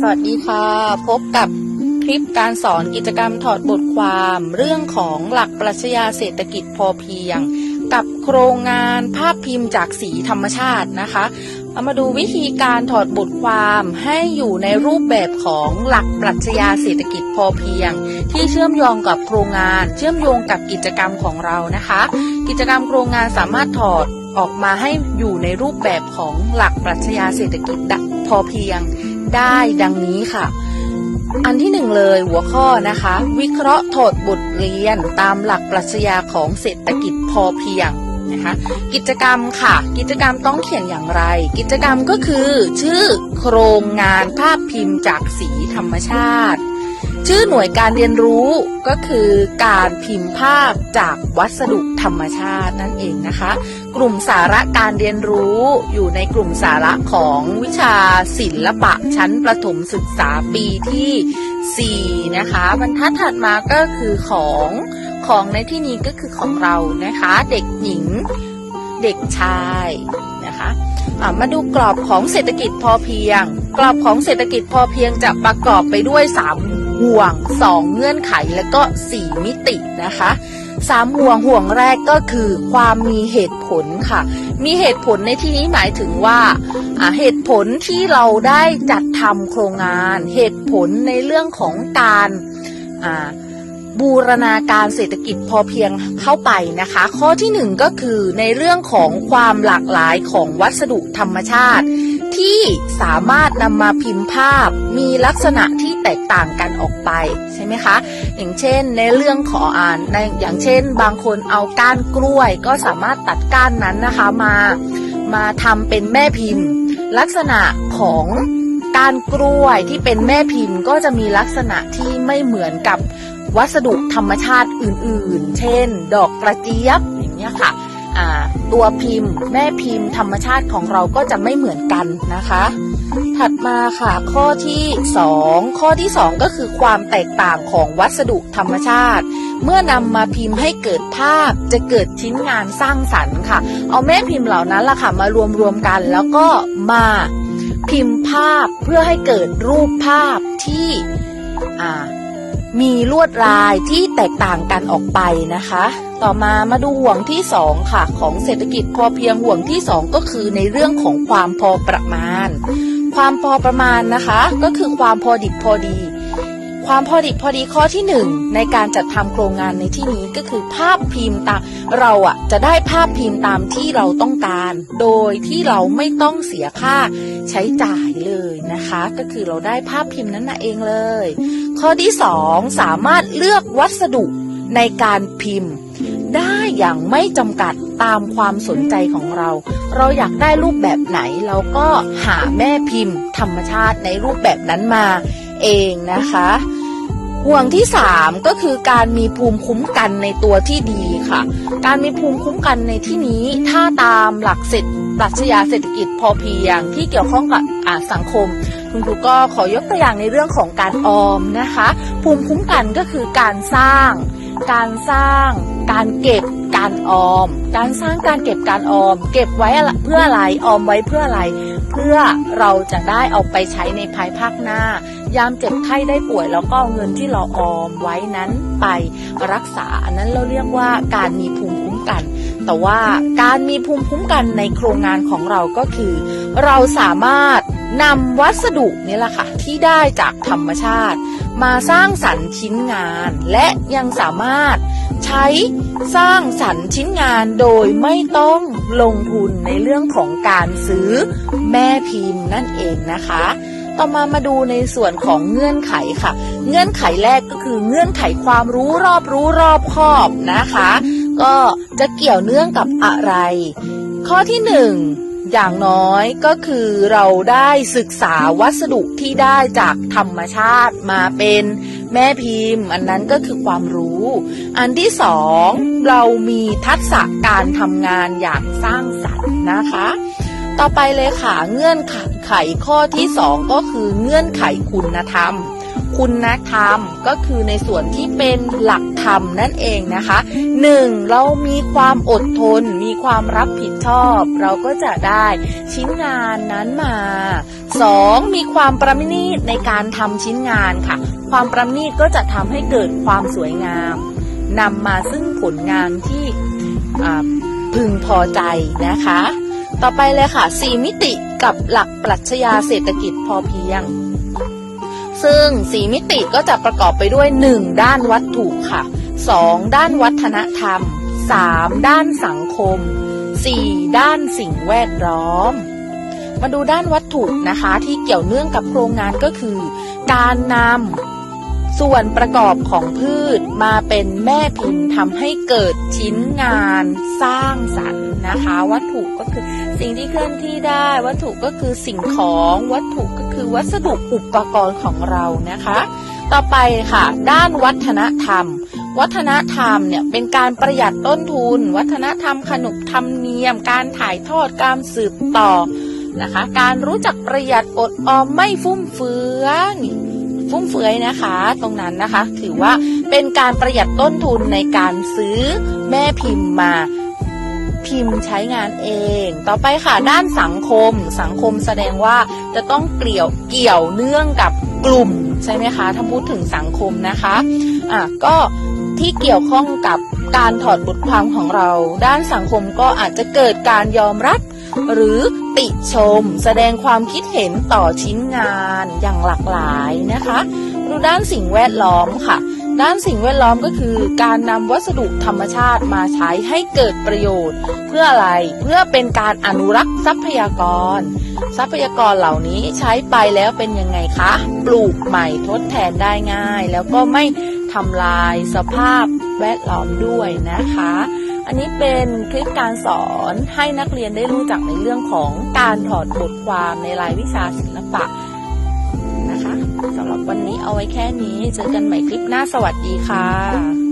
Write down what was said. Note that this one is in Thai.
สวัสดีค่ะ พบกับคลิปการสอนกิจกรรมถอดบทความเรื่องของหลักปรัชญาเศรษฐกิจพอเพียง กับโครงงานภาพพิมพ์จากสีธรรมชาตินะคะ เอามาดูวิธีการถอดบทความให้อยู่ในรูปแบบของหลักปรัชญาเศรษฐกิจพอเพียง ที่เชื่อมโยงกับโครงงาน เชื่อมโยงกับกิจกรรมของเรานะคะ กิจกรรมโครงงานสามารถถอดออกมาให้อยู่ในรูปแบบของหลักปรัชญาเศรษฐกิจพอเพียง ได้ดังนี้ค่ะ อันที่หนึ่งเลยหัวข้อนะคะ วิเคราะห์ถอดบทเรียนตามหลักปรัชญาของเศรษฐกิจพอเพียงนะคะกิจกรรมค่ะ กิจกรรมต้องเขียนอย่างไร กิจกรรมก็คือ ชื่อโครงงานภาพพิมพ์จากสีธรรมชาติ ชื่อหน่วยการเรียนรู้ก็คือการพิมพ์ภาพจากวัสดุธรรมชาตินั่นเองนะคะ กลุ่มสาระการเรียนรู้อยู่ในกลุ่มสาระของวิชาศิลปะชั้นประถมศึกษาปีที่ 4 นะคะบรรทัดถัดมาก็คือของของในที่นี้ก็คือของเรานะคะ เด็กหญิงเด็กชายนะคะอะมาดูกรอบของเศรษฐกิจพอเพียง กรอบของเศรษฐกิจพอเพียงจะประกอบไปด้วย 3 ห่วง 2 เงื่อนไขและก็ 4 มิตินะคะสามห่วงห่วงแรกก็คือความมีเหตุผลค่ะ มีเหตุผลในที่นี้หมายถึงว่าเหตุผลที่เราได้จัดทำโครงงาน เหตุผลในเรื่องของการบูรณาการเศรษฐกิจพอเพียงเข้าไปนะคะ ข้อที่หนึ่งก็คือในเรื่องของความหลากหลายของวัสดุธรรมชาติ ที่สามารถนำมาพิมพ์ภาพมีลักษณะที่แตกต่างกันออกไปใช่ไหมคะ อย่างเช่นในเรื่องของอ่านในอย่างเช่น บางคนเอาก้านกล้วย ก็สามารถตัดก้านนั้นนะคะมามาทำเป็นแม่พิมพ์ ลักษณะของก้านกล้วยที่เป็นแม่พิมพ์ก็จะมีลักษณะที่ไม่เหมือนกับวัสดุธรรมชาติอื่น ๆ เช่น ดอกกระเจี๊ยบอย่างเงี้ยค่ะ ตัวพิมพ์ แม่พิมพ์ ธรรมชาติของเราก็จะไม่เหมือนกันนะคะ ถัดมาค่ะข้อที่ 2 ข้อที่ 2 ก็คือความแตกต่างของวัสดุธรรมชาติ เมื่อนำมาพิมพ์ให้เกิดภาพจะเกิดชิ้นงานสร้างสรรค์ค่ะ เอาแม่พิมพ์เหล่านั้นล่ะค่ะมารวมรวมกันแล้วก็มาพิมพ์ภาพเพื่อให้เกิดรูปภาพที่อ่า มีลวดลายที่แตกต่างกันออกไปนะคะ ต่อมามาดูห่วงที่2ค่ะ ของเศรษฐกิจพอเพียงห่วงที่2ก็คือในเรื่องของความพอประมาณ ความพอประมาณนะคะ ก็คือความพอดิบพอดี ความพอดิบพอดีข้อที่ 1 ในการจัดทำโครงงานในที่นี้ก็คือภาพพิมพ์ตามเราอะจะได้ภาพพิมพ์ตามที่เราต้องการ โดยที่เราไม่ต้องเสียค่าใช้จ่ายเลยนะคะ ก็คือเราได้ภาพพิมพ์นั้นน่ะเองเลย ข้อที่ 2 สามารถเลือกวัสดุในการพิมพ์ ได้อย่างไม่จำกัดตามความสนใจของเรา เราอยากได้รูปแบบไหนเราก็หาแม่พิมพ์ ธรรมชาติในรูปแบบนั้นมาเองนะคะ ห่วงที่ 3 ก็คือการมีภูมิคุ้มกันในตัวที่ดีค่ะ การมีภูมิคุ้มกันในที่นี้ถ้าตามหลักเศรษฐปรัชญาเศรษฐกิจพอเพียงที่เกี่ยวข้องกับอ่าสังคม คุณครูก็ขอยกตัวอย่างในเรื่องของการออมนะคะ ภูมิคุ้มกันก็คือการสร้าง การสร้าง การเก็บการออม การสร้างการเก็บการออม เก็บไว้เพื่ออะไรออมไว้เพื่ออะไร เพื่อเราจะได้เอาไปใช้ในภายภาคหน้า ยามเจ็บไข้ได้ป่วยแล้วก็เอาเงินที่เราออมไว้นั้นไปรักษา อันนั้นเราเรียกว่าการมีภูมิคุ้มกัน แต่ว่าการมีภูมิคุ้มกันในโครงงานของเราก็คือ เราสามารถนำวัสดุนี่แหละค่ะที่ได้จากธรรมชาติ มาสร้างสรรค์ชิ้นงาน และยังสามารถใช้สร้างสรรค์ชิ้นงานโดยไม่ต้องลงทุนในเรื่องของการซื้อแม่พิมพ์นั่นเองนะคะ ต่อมามาดูในส่วนของเงื่อนไขค่ะ เงื่อนไขแรกก็คือเงื่อนไขความรู้รอบรู้รอบครอบนะคะ ก็จะเกี่ยวเนื่องกับอะไร ข้อที่หนึ่งอย่างน้อยก็คือเราได้ศึกษาวัสดุที่ได้จากธรรมชาติมาเป็นแม่พิมพ์ อันนั้นก็คือความรู้ อันที่สองเรามีทักษะการทำงานอย่างสร้างสรรค์นะคะ ต่อไปเลยค่ะเงื่อนไขข้อที่สองก็คือเงื่อนไขคุณธรรม คุณธรรมก็คือในส่วนที่เป็นหลักธรรมนั่นเองนะคะ 1. เรามีความอดทน มีความรับผิดชอบ เราก็จะได้ชิ้นงานนั้นมา 2. มีความประณีตในการทำชิ้นงานค่ะ ความประณีตก็จะทำให้เกิดความสวยงามนำมาซึ่งผลงานที่พึงพอใจนะคะ ต่อไปเลยค่ะ 4 มิติกับหลักปรัชญาเศรษฐกิจพอเพียง ซึ่ง 4 มิติก็จะประกอบไปด้วย 1. ด้านวัตถุค่ะ 2. ด้านวัฒนธรรม 3. ด้านสังคม 4. ด้านสิ่งแวดล้อม มาดูด้านวัตถุนะคะที่เกี่ยวเนื่องกับโครงงานก็คือ การนำ ส่วนประกอบของพืชมาเป็นแม่พิมพ์ทำให้เกิดชิ้นงานสร้างสรรค์นะคะ วัตถุก็คือสิ่งที่เคลื่อนที่ได้ วัตถุก็คือสิ่งของวัตถุก็คือวัสดุอุปกรณ์ของเรานะคะ ต่อไปค่ะ ด้านวัฒนธรรม วัฒนธรรมเนี่ยเป็นการประหยัดต้นทุน วัฒนธรรมขนบธรรมเนียม การถ่ายทอดการสืบต่อนะคะ การรู้จักประหยัดอดออมไม่ฟุ่มเฟือย ฟุ่มเฟือยนะคะ ตรงนั้นนะคะ ถือว่าเป็นการประหยัดต้นทุนในการซื้อแม่พิมพ์มาพิมพ์ใช้งานเอง ต่อไปค่ะด้านสังคม สังคมแสดงว่าจะต้องเกี่ยวเกี่ยวเนื่องกับกลุ่มใช่ไหมคะ ถ้าพูดถึงสังคมนะคะ อะก็ ที่เกี่ยวข้องกับการถอดบทความของเรา ด้านสังคมก็อาจจะเกิดการยอมรับ หรือติชม แสดงความคิดเห็นต่อชิ้นงานอย่างหลากหลายนะคะดูด้านสิ่งแวดล้อมค่ะ ด้านสิ่งแวดล้อมก็คือ การนำวัสดุธรรมชาติมาใช้ให้เกิดประโยชน์ เพื่ออะไรเพื่อเป็นการอนุรักษ์ทรัพยากร ทรัพยากรเหล่านี้ใช้ไปแล้วเป็นยังไงคะ ปลูกใหม่ทดแทนได้ง่าย แล้วก็ไม่ ทำลายสภาพแวดล้อมด้วยนะคะ อันนี้เป็นคลิปการสอนให้นักเรียนได้รู้จักในเรื่องของการถอดบทความในรายวิชาศิลปะนะคะสำหรับวันนี้เอาไว้แค่นี้ เจอกันใหม่คลิปหน้าสวัสดีค่ะ